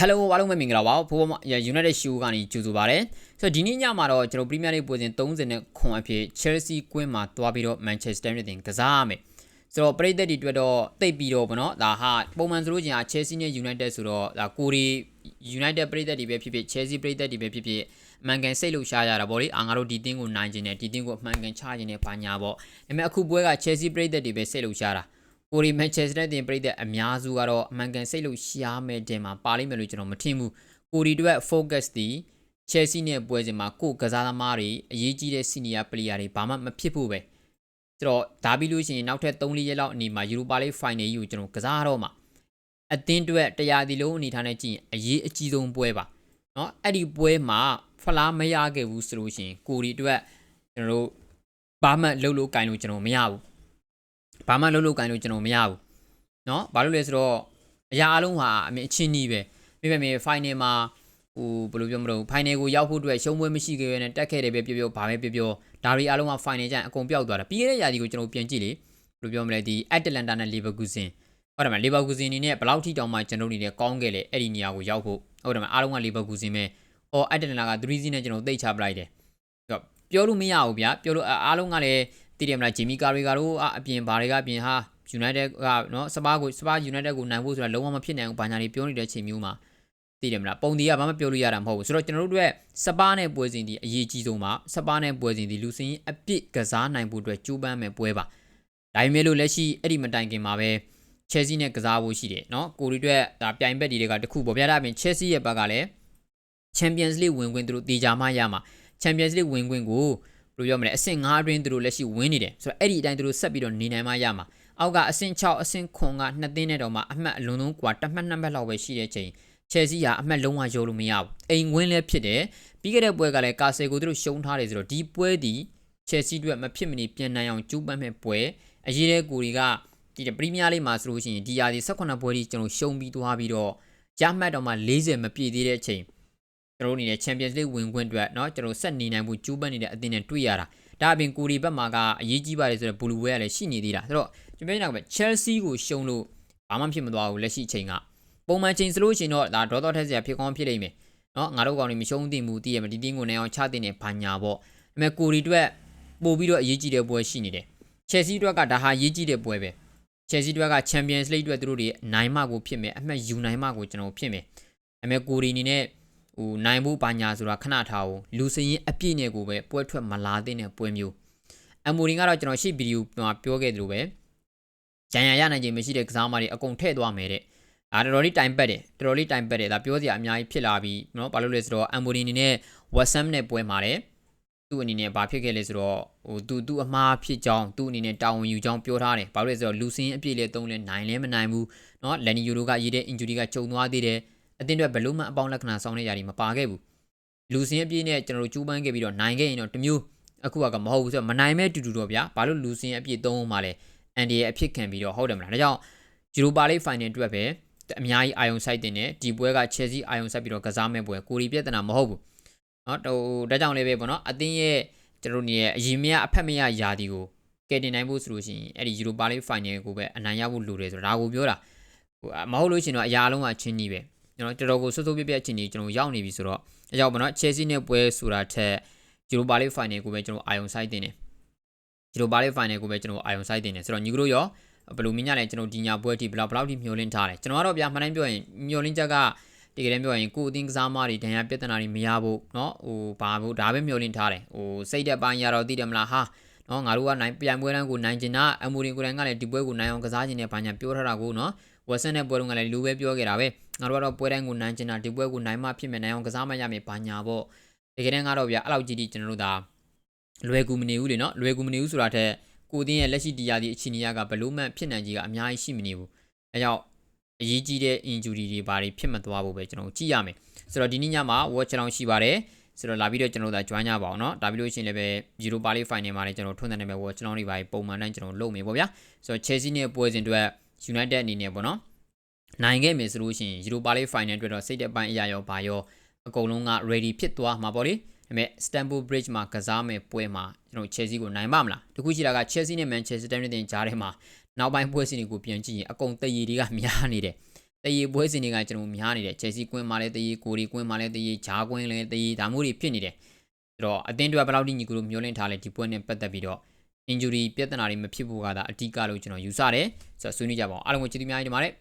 Hello အားလုံးပဲမင်္ဂလာပါဖိုးမ United Show ကနေကြိုဆိုပါရစေဆိုတော့ဒီနေ့ညမှာတော့ကျွန်တော် Premier League ပွဲစဉ်30နဲ့ခွန်အဖြစ် Chelsea ကွင်းမှာတွားပြီးတော့ Manchester United ကစားရမယ်ဆိုတော့ပရိသတ်တွေအတွက်တော့တိတ်ပြီးတော့ဗောနော်ဒါဟာပုံမှန်ဆိုလို့ချင်းဟာ Chelsea နဲ့ United ဆိုတော့ဒါကိုရီ United ပရိသတ်တွေပဲဖြစ်ဖြစ် Chelsea ပရိသတ်တွေပဲဖြစ်ဖြစ်အမှန်ကန်စိတ်လို့ရှားရတာဗောလေအာငါတို့ဒီတင်းကိုနိုင်ခြင်းနဲ့ဒီတင်းကိုအမှန်ကန်ချခြင်းနဲ့ပါညာဗောဒါပေမဲ့အခုပွဲက Chelsea ပရိသတ်တွေပဲစိတ်လို့ရှားတာ ကိုရီမန်ချက်စတာတင်ပြိတဲ့အများစုကတော့အမှန်ကန်စိတ်လို့ရှားမဲ့တဲ့မှာပါလိမ့်မယ်လို့ကျွန်တော်မထင်ဘူးကိုရီတို့ focus ဒီ Chelsea နဲ့ပွဲစဉ်မှာကိုကစားသမားတွေအရေးကြီးတဲ့ senior player တွေဘာမှမဖြစ်ဖို့ပဲဆိုတော့ဒါပြီးလို့ရှိရင်နောက်ထပ်3-4ရက်လောက်အနီးမှာ Europa League Final ကြီးကိုကျွန်တော်ကစားတော့မှာအသင်းအတွက်တရားဒီလုံးအနေထားနဲ့ကြည့်ရင်အရေးအကြီးဆုံးပွဲပါเนาะအဲ့ဒီပွဲမှာဖလားမရခဲ့ဘူးဆိုလို့ရှိရင်ကိုရီအတွက်ကျွန်တော်တို့ဘာမှလှုပ်လို့ကင်လို့ကျွန်တော်မရဘူး ဘာမှလုပ်လို့ကင်လို့ကျွန်တော်မရဘူးเนาะဘာလို့လဲဆိုတော့အရာအလုံးဟာအမြင်အချင်းကြီးပဲမိပဲမေ final မှာဟိုဘယ်လိုပြောမလို့ final ကိုရောက်ဖို့အတွက်ရှုံးပွဲမရှိခဲ့ရတဲ့တက်ခဲ့တယ်ပဲပြောပြောဘာပဲပြောပြောဒါတွေအားလုံးက final ကျရင်အကုန်ပျောက်သွားတာပြီးခဲ့တဲ့ຢာဒီကိုကျွန်တော်ပြန်ကြည့်လေဘယ်လိုပြောမလဲဒီ Atlanta နဲ့ Leverkusen ဟုတ်တယ်မလား Leverkusen အနေနဲ့ဘယ်လောက်ထိတောင်မှကျွန်တော်အနေနဲ့ကောင်းခဲ့လေအဲ့ဒီနေရာကိုရောက်ဖို့ဟုတ်တယ်မလားအားလုံးက Leverkusen ပဲအော် Atlanta က3-0နဲ့ကျွန်တော်သိချပလိုက်တယ်ပြောလို့မရဘူးဗျာပြောလို့အားလုံးကလည်း တည်တယ်မလားဂျီမီကာရီကာတို့အပြင်ဘာတွေကအပြင်ဟာ United ကနော်စပါးကိုစပါး United ကိုနိုင်ဖို့ဆိုတာလုံးဝမဖြစ်နိုင်ဘူးဘာညာတွေပြောနေတဲ့ချိန်မျိုးမှာသိတယ်မလားပုံတီးကဘာမှပြောလို့ရတာမဟုတ်ဘူးဆိုတော့ကျွန်တော်တို့အတွက်စပါးနဲ့ပွဲစဉ်ဒီအရေးကြီးဆုံးပါစပါးနဲ့ပွဲစဉ်ဒီလူစင်းအပြစ်ကစားနိုင်ဖို့အတွက်ကြိုးပမ်းမယ်ပွဲပါဒါပေမဲ့လို့လက်ရှိအဲ့ဒီမတိုင်ခင်မှာပဲ Chelsea နဲ့ကစားဖို့ရှိတယ်နော်ကိုရီအတွက်ဒါပြိုင်ဘက်တွေကတခုပေါ့ဗျာဒါအပြင် Chelsea ရဲ့ဘက်ကလည်း Champions League ဝင်ခွင့်သူတို့တေချာမှရမှာ Champions League ဝင်ခွင့်ကို ဘယ်လိုပြောမလဲအဆင့်5အတွင်းသူတို့လက်ရှိဝင်နေတယ်ဆိုတော့အဲ့ဒီအတိုင်းသူတို့ဆက်ပြီးတော့နေနိုင်မှရမှာအောက်ကအဆင့်6အဆင့်9ကနှစ်သင်းနဲ့တော့မှအမှတ်အလုံးလုံးกว่าတစ်မှတ်နှစ်မှတ်လောက်ပဲရှိတဲ့ချိန်ချယ်ဆီဟာအမှတ်လုံးဝရုံလို့မရဘူးအိမ်ဝင်းလည်းဖြစ်တယ်ပြီးခဲ့တဲ့ပွဲကလည်းကာဆယ်ကိုသူတို့ရှုံးထားတယ်ဆိုတော့ဒီပွဲဒီချယ်ဆီအတွက်မဖြစ်မနေပြန်နိုင်အောင်ကြိုးပမ်းမဲ့ပွဲအရေးတဲ့ကိုတွေကဒီပရီးမီးယားလိမှာဆိုလို့ရှိရင်ဒီယာဒီ18ပွဲဒီကျွန်တော်ရှုံးပြီးသွားပြီးတော့ရမှတ်တော့မှ40မပြည့်သေးတဲ့အချိန် ကျွန်တော်အနေနဲ့ Champions League ဝင်ခွင့်အတွက်เนาะကျွန်တော်ဆက်နေနိုင်ဖို့ကြိုးပမ်းနေတဲ့အသင်းနဲ့တွေ့ရတာဒါအပြင်ကိုရီဘက်မှာကအရေးကြီးပါတယ်ဆိုတော့ဘူလူဝဲကလည်းရှိနေသေးတာဆိုတော့ကျွန်တော်ပြောနေတာက Chelsea ကိုရှုံးလို့ဘာမှဖြစ်မသွားဘူးလက်ရှိအချိန်ကပုံမှန်ချိန်ဆိုလို့ရှိရင်တော့ဒါဒေါသထက်စရာဖြစ်ကောင်းဖြစ်လိမ့်မယ်เนาะငါတို့ကောင်တွေမရှုံးသင့်ဘူးတည်ရမယ်ဒီတင်းကိုနိုင်အောင်ချတင်နေဘာညာပေါ့ဒါပေမဲ့ကိုရီအတွက်ပို့ပြီးတော့အရေးကြီးတဲ့ပွဲရှိနေတယ် Chelsea အတွက်ကဒါဟာအရေးကြီးတဲ့ပွဲပဲ Chelsea အတွက်က Champions League အတွက်သူတို့တွေနိုင်မှကိုဖြစ်မယ်အမှတ်ယူနိုင်မှကိုကျွန်တော်ဖြစ်မယ်ဒါပေမဲ့ကိုရီအနေနဲ့ ဟိုနိုင်ဖို့ဘာညာဆိုတာခဏထားအောင်လူစရင်အပြည့်နဲ့ကိုပဲပွဲထွက်မလာသင့်တဲ့ပွဲမျိုးအမိုရင်ကတော့ကျွန်တော်ရှေ့ဗီဒီယိုမှာပြောခဲ့သလိုပဲဂျန်ရရနိုင်ခြင်းမရှိတဲ့ကစားမတွေအကုန်ထည့်သွားမယ်တဲ့အာတော်တော်လေးတိုင်ပတ်တယ်တော်တော်လေးတိုင်ပတ်တယ်ဒါပြောစရာအများကြီးဖြစ်လာပြီးเนาะဘာလို့လဲဆိုတော့အမိုရင်အနေနဲ့ WhatsApp နဲ့ပွဲမှာတယ်သူ့အနေနဲ့ဘာဖြစ်ခဲ့လဲဆိုတော့ဟိုသူသူ့အမှားဖြစ်ကြောင်းသူ့အနေနဲ့တာဝန်ယူကြောင်းပြောထားတယ်ဘာလို့လဲဆိုတော့လူစင်းအပြည့်လဲသုံးလဲနိုင်လဲမနိုင်ဘူးเนาะလန်နီယိုတို့ကရေးတဲ့ injury ကကြုံသွားသေးတယ် အတင်းအတွက်ဘလို့မှအပေါင်းလက္ခဏာဆောင်တဲ့ຢာတွေမပါခဲ့ဘူးလူစင်းအပြည့်နဲ့ကျွန်တော်တို့ကျူးပန်းခဲ့ပြီးတော့နိုင်ခဲ့ရင်တော့တမျိုးအခုကမဟုတ်ဘူးဆိုတော့မနိုင်မဲ့တူတူတော့ဗျာဘာလို့လူစင်းအပြည့်သုံးအောင်မလဲအန်ဒီရဲ့အဖြစ်ခံပြီးတော့ဟုတ်တယ်မလားဒါကြောင့်ဂျီရိုပါလိဖိုင်နယ်အတွက်ပဲအများကြီးအာယုံဆိုင်တင်တယ်ဒီပွဲက Chelsea အာယုံဆိုင်ပြီးတော့ကစားမဲ့ပွဲကိုရီပြဿနာမဟုတ်ဘူးเนาะဟိုဒါကြောင့်လည်းပဲပေါ့နော်အသင်းရဲ့ကျွန်တော်တို့ရဲ့အရင်မရအဖက်မရယာဒီကိုကယ်တင်နိုင်ဖို့ဆိုလို့ရှိရင်အဲ့ဒီ Europa League Final ကိုပဲအနိုင်ရဖို့လိုတယ်ဆိုတော့ဒါကိုပြောတာဟိုမဟုတ်လို့ရှိရင်တော့အရာအလုံးကချင်းကြီးပဲ ကျွန်တော်တော်တော်ကိုစိုးစိုးပြပြချင်းကြီးကျွန်တော်ရောက်နေပြီဆိုတော့အကြောင်းပေါ့နော် Chelsea နဲ့ပွဲဆိုတာထက် Europa League Final ကိုပဲကျွန်တော်အာယုံဆိုင်တင်တယ် Europa League Final ကိုပဲကျွန်တော်အာယုံဆိုင်တင်တယ်ဆိုတော့ညီကတို့ရောဘယ်လိုမြင်ကြလဲကျွန်တော်ဒီညာပွဲထိဘယ်လောက်ဘယ်လောက်ထိမျှော်လင့်ထားလဲကျွန်တော်ကတော့ဗျာမှန်တိုင်းပြောရင်မျှော်လင့်ချက်ကတကယ်တမ်းပြောရင်ကိုအတင်းကစားမတွေဒဏ်ရာပြဿနာတွေမရဘူးเนาะဟိုဘာဘူးဒါပဲမျှော်လင့်ထားတယ်ဟိုစိတ်သက်ပိုင်းရတော့သိတယ်မလားဟာเนาะငါတို့ကနိုင်ပြိုင်ပွဲတန်းကိုနိုင်ကျင်တာအမူရင်ကိုယ်တိုင်ကလည်းဒီပွဲကိုနိုင်အောင်ကစားခြင်းနဲ့ဘာညာပြောထားတာကိုเนาะဝက်ဆန်နဲ့ပွဲတုန်းကလည်းလူပဲပြောခဲ့တာပဲ ငါတို့ကတော့ပွဲတိုင်းကိုနိုင်ကျင်တာဒီပွဲကိုနိုင်မှဖြစ်မယ်နိုင်အောင်ကစားမှရမယ်ဘာညာပေါ့တကယ်တမ်းကတော့ဗျာအဲ့လောက်ကြီးကြီးကျွန်တော်တို့ဒါလွယ်ကူမနေဘူးလေเนาะလွယ်ကူမနေဘူးဆိုတာထက်ကိုတင်းရဲ့လက်ရှိတရားဒီအခြေအနေကဘလို့မှဖြစ်နိုင်ကြီးကအများကြီးရှိမနေဘူးအဲကြောင့်အရေးကြီးတဲ့ injury တွေဘာတွေဖြစ်မသွားဘူးပဲကျွန်တော်ကြည့်ရမယ်ဆိုတော့ဒီနေ့ညမှာ watch ချောင်းရှိပါတယ်ဆိုတော့လာပြီးတော့ကျွန်တော်တို့ဒါ join ကြပါအောင်เนาะဒါပြီးလို့ရှိရင်လည်းပဲ Europa League Final မှာလည်းကျွန်တော်ထွန်းတဲ့နာမည် watch ချောင်းတွေပါပုံမှန်တိုင်းကျွန်တော်လုပ်မယ်ပေါ့ဗျာဆိုတော့ Chelsea နဲ့ပွဲစဉ်အတွက် United အနေနဲ့ပေါ့နော် နိုင်ခဲ့မယ်ဆိုလို့ရှိရင် Europa League Final အတွက်တော့စိတ်သက်ပိုင်းအရာရောဘာရောအကုန်လုံးက ready ဖြစ်သွားမှာပေါ့လေဒါပေမဲ့ Stamford Bridge မှာကစားမယ်ပွဲမှာကျွန်တော် Chelsea ကိုနိုင်ပါမလားတခုရှိတာက Chelsea နဲ့ Manchester United ကြားထဲမှာနောက်ပိုင်းပွဲစဉ်တွေကိုပြန်ကြည့်ရင်အကုန်တည်ရည်တွေကများနေတယ်တတရေပွဲစဉ်တွေကကျွန်တော်များနေတယ် Chelsea ကွင်းမှာလည်းတရေကိုရီကွင်းမှာလည်းတရေဂျားကွင်းလည်းတရေဒါမျိုးတွေဖြစ်နေတယ်ဆိုတော့အသင်းတွေကဘယ်လောက်ထိညီကူလို့မျှော်လင့်ထားလဲဒီပွဲနဲ့ပတ်သက်ပြီးတော့ injury ပြဿနာတွေမဖြစ်ဖို့ကသာအဓိကလို့ကျွန်တော်ယူဆတယ်ဆိုတော့ဆွေးနွေးကြပါအောင်အားလုံးကိုကျေးဇူးများကြီးတင်ပါတယ်